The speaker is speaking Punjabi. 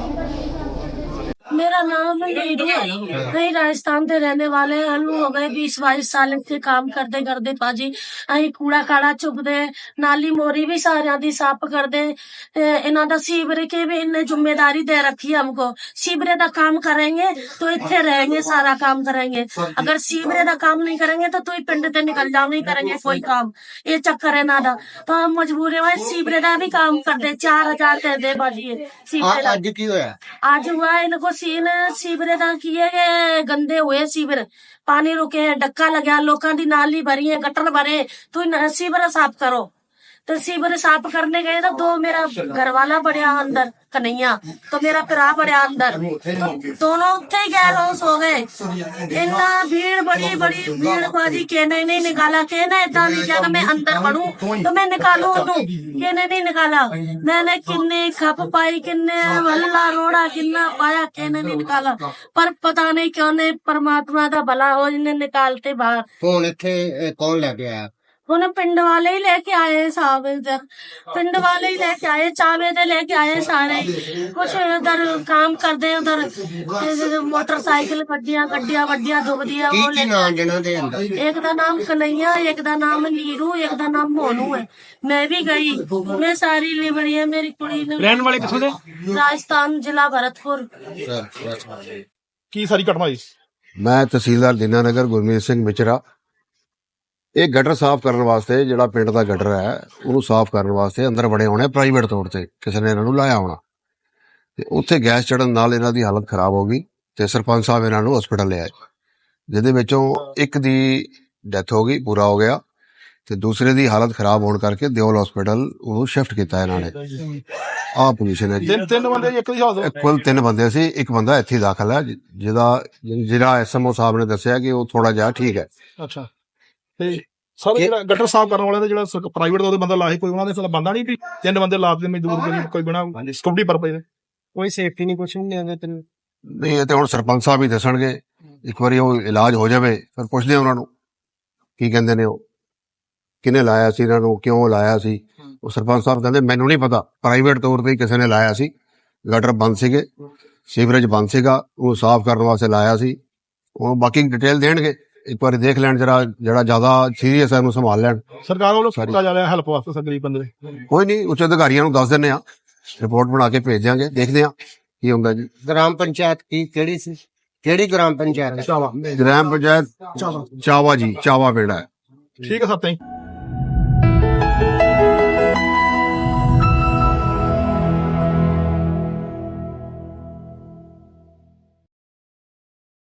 Oh. मेरा नाम है नीरू है कई राजस्थान से रहने वाले हैं हम हो गए बीस बाईस साल से काम करते करते पाजी ਅਸੀਂ ਕੂੜਾ ਕਾੜਾ ਚੁੱਕਦੇ ਨਾਲੀ ਮੋਰੀ ਵੀ ਸਾਰਿਆਂ ਦੀ ਸਾਫ਼ ਕਰਦੇ ਤੇ ਇਹਨਾਂ ਦਾ ਸੀਵਰੇ ਕੇ ਵੀ ਇਹਨੇ ਜ਼ਿੰਮੇਵਾਰੀ ਦੇ ਰੱਖੀ ਹੈ हमको सीवरे ਦਾ ਕੰਮ ਕਰਾਂਗੇ तो ਇੱਥੇ रहेंगे सारा काम करेंगे अगर सीवरे ਦਾ ਕੰਮ ਨਹੀਂ ਕਰਾਂਗੇ तो तू ही पिंड ਤੇ निकल जाओ नहीं करेंगे कोई काम ये चक्कर है ना दा तो हम मजबूर है सीवरे का भी काम करते चार हजार दे दे भाजी सीवरे ਅੱਜ ਕੀ ਹੋਇਆ आज हुआ इनको सीन ਸੀਵਰੇ ਦਾ ਕੀ ਹੈ ਗੰਦੇ ਹੋਏ ਸੀਵਰ। ਪਾਣੀ ਰੁਕੇ ਡੱਕਾ ਲਗਿਆ, ਲੋਕਾਂ ਦੀ ਨਾਲੀ ਭਰੀ ਗਟਰ ਭਰੇ। ਤੂੰ ਸੀਵਰ ਸਾਫ਼ ਕਰੋ। रिसीवर साफ करने गए तो दो मेरा घर वाला बढ़िया अंदर कन्हैया तो मेरा भरा बढ़िया अंदर तो दोनों उत्थे गैर होश हो गए इन्ना भीड़ बड़ी बड़ी भीड़ बाजी कहने नहीं निकाला कहना इदा नहीं क्या मैं अंदर बढ़ू तो मैं निकालू ओनू कहने नहीं निकाला मैंने किन्ने खप पाई किन्ने हल्ला रोड़ा किन्ना पाया कहने नहीं निकाला पर पता नहीं क्यों ने परमात्मा का भला हो जिन्हें निकालते बाहर फोन इतने कौन लग गया ਹੁਣ ਪਿੰਡ ਵਾਲੇ ਹੀ ਲੈ ਕੇ ਆਏ ਸਾਹਿਬ ਇਧਰ ਪਿੰਡ ਵਾਲੇ ਹੀ ਲੈ ਕੇ ਆਏ ਚਾਵੇ ਦੇ ਲੈ ਕੇ ਆਏ ਸਾਰੇ ਕੁਛ ਉਧਰ ਕੰਮ ਕਰਦੇ ਉਧਰ ਮੋਟਰਸਾਈਕਲ ਗੱਡੀਆਂ ਗੱਡੀਆਂ ਵੱਡੀਆਂ ਦੁਬਦੀਆਂ ਕੀ ਉਹ ਕੀ ਲੈ ਨਾਂ ਜਿਹਨਾਂ ਦੇ ਅੰਦਰ एक का नाम कन्हैया एक का नाम नीरू एक का नाम मोनू है मैं भी गई मैं सारी लिबड़ी है मेरी कुड़ी ने ਰਹਿਣ ਵਾਲੇ ਕਿੱਥੋਂ ਦੇ राजस्थान जिला भरतपुर ਕੀ ਸਾਰੀ ਘਟਨਾ ਹੋਈ ਮੈਂ ਤਹਿਸੀਲਦਾਰ ਦੀਨਾਨਗਰ ਗੁਰਮੀਤ ਸਿੰਘ ਮਿਚਰਾ ਇਹ ਗਟਰ ਸਾਫ਼ ਕਰਨ ਵਾਸਤੇ ਜਿਹੜਾ ਪਿੰਡ ਦਾ ਗਟਰ ਹੈ ਉਹਨੂੰ ਸਾਫ਼ ਕਰਨ ਵਾਸਤੇ ਅੰਦਰ ਬੜੇ ਹੋਣੇ ਪ੍ਰਾਈਵੇਟ ਤੌਰ ਤੇ ਕਿਸੇ ਨੇ ਇਹਨਾਂ ਨੂੰ ਲਾਇਆ ਹੋਣਾ। ਤੇ ਉੱਥੇ ਗੈਸ ਚੜਨ ਨਾਲ ਇਹਨਾਂ ਦੀ ਹਾਲਤ ਖਰਾਬ ਹੋ ਗਈ ਤੇ ਸਰਪੰਚ ਸਾਹਿਬ ਇਹਨਾਂ ਨੂੰ ਹਸਪੀਟਲ ਲੈ ਆਏ ਜਿਹਦੇ ਵਿੱਚੋਂ ਇੱਕ ਦੀ ਡੈਥ ਹੋ ਗਈ ਪੂਰਾ ਹੋ ਗਿਆ ਤੇ ਦੂਸਰੇ ਦੀ ਹਾਲਤ ਖਰਾਬ ਹੋਣ ਕਰਕੇ ਦਿਓਲ ਹਸਪੀਟਲ ਉਹਨੂੰ ਸ਼ਿਫਟ ਕੀਤਾ ਇਹਨਾਂ ਨੇ। ਆਹ ਪੋਜੀਸ਼ਨ ਹੈ ਤਿੰਨ ਤਿੰਨ ਬੰਦੇ ਇੱਕ ਦੀ ਹਾਲਤ ਕੁੱਲ ਤਿੰਨ ਬੰਦੇ ਸੀ ਇੱਕ ਬੰਦਾ ਇੱਥੇ ਦਾਖਲ ਹੈ ਜਿਹਦਾ ਜਿਹੜਾ ਐਸਐਮਓ ਸਾਹਿਬ ਨੇ ਦੱਸਿਆ ਕਿ ਉਹ ਥੋੜਾ ਜਿਹਾ ਠੀਕ ਹੈ। ਅੱਛਾ। ਤੇ ਸਰ ਜਿਹੜਾ ਗਟਰ ਸਾਫ਼ ਕਰਨ ਵਾਲੇ ਦਾ ਜਿਹੜਾ ਪ੍ਰਾਈਵੇਟ ਦਾ ਉਹਦੇ ਬੰਦਾ ਲਾਏ ਕੋਈ ਉਹਨਾਂ ਦੇ ਸਾਲਾ ਬੰਦਾ ਨਹੀਂ ਵੀ ਤਿੰਨ ਬੰਦੇ ਲਾਤੇ ਮਜ਼ਦੂਰ ਕੋਈ ਕੋਈ ਬਣਾ ਸਕਿਉਰਟੀ ਪਰਪਸ ਦੇ ਕੋਈ ਸੇਫਟੀ ਨਹੀਂ ਕੁਛ ਨਹੀਂ ਆਉਂਦਾ ਤੈਨੂੰ। ਨਹੀਂ ਤੇ ਹੁਣ ਸਰਪੰਚ ਸਾਹਿਬ ਹੀ ਦੱਸਣਗੇ। ਇੱਕ ਵਾਰੀ ਉਹ ਇਲਾਜ ਹੋ ਜਾਵੇ ਫਿਰ ਪੁੱਛਦੇ ਉਹਨਾਂ ਨੂੰ। ਕੀ ਕਹਿੰਦੇ ਨੇ ਉਹ? ਕਿਹਨੇ ਲਾਇਆ ਸੀ ਇਹਨਾਂ ਨੂੰ? ਕਿਉਂ ਲਾਇਆ ਸੀ? ਉਹ ਸਰਪੰਚ ਸਾਹਿਬ ਕਹਿੰਦੇ ਮੈਨੂੰ ਨਹੀਂ ਪਤਾ। ਪ੍ਰਾਈਵੇਟ ਤੌਰ ਤੇ ਕਿਸੇ ਨੇ ਲਾਇਆ ਸੀ। ਗਟਰ ਬੰਦ ਸੀਗੇ। ਸੀਵਰੇਜ ਬੰਦ ਸੀਗਾ। ਉਹ ਸਾਫ਼ ਕਰਨ ਵਾਸਤੇ ਲਾਇਆ ਸੀ। ਉਹ ਬਾਕੀ ਡਿਟੇਲ ਦੇਣਗੇ। ਇੱਕ ਵਾਰੀ ਦੇਖ ਲੈਣ ਜਰਾ ਜਿਹੜਾ ਜ਼ਿਆਦਾ ਸੀਰੀਅਸ ਹੈ ਉਹਨੂੰ ਸੰਭਾਲ ਲੈਣ। ਸਰਕਾਰ ਵੱਲੋਂ ਕੀਤਾ ਜਾ ਰਿਹਾ ਹੈਲਪ ਵਾਸਤੇ ਸਰ ਗਰੀਬ ਬੰਦੇ। ਦੀ। ਕੋਈ ਨਹੀਂ ਉੱਚ ਅਧਿਕਾਰੀਆਂ ਨੂੰ ਦੱਸ ਦਿੰਨੇ ਆ ਰਿਪੋਰਟ ਬਣਾ ਕੇ ਭੇਜ ਦਿਆਂਗੇ ਦੇਖਦੇ ਆ ਕੀ ਹੁੰਦਾ ਜੀ। ਗ੍ਰਾਮ ਪੰਚਾਇਤ ਕੀ ਕਿਹੜੀ ਸੀ? ਕਿਹੜੀ ਗ੍ਰਾਮ ਪੰਚਾਇਤ ਚਾਵਾ। ਗ੍ਰਾਮ ਪੰਚਾਇਤ ਚਾਵਾ। ਜੀ ਚਾਵਾ ਪਿੰਡ ਹੈ। ਠੀਕ ਹੈ ਸਰ ਥੈਂਕ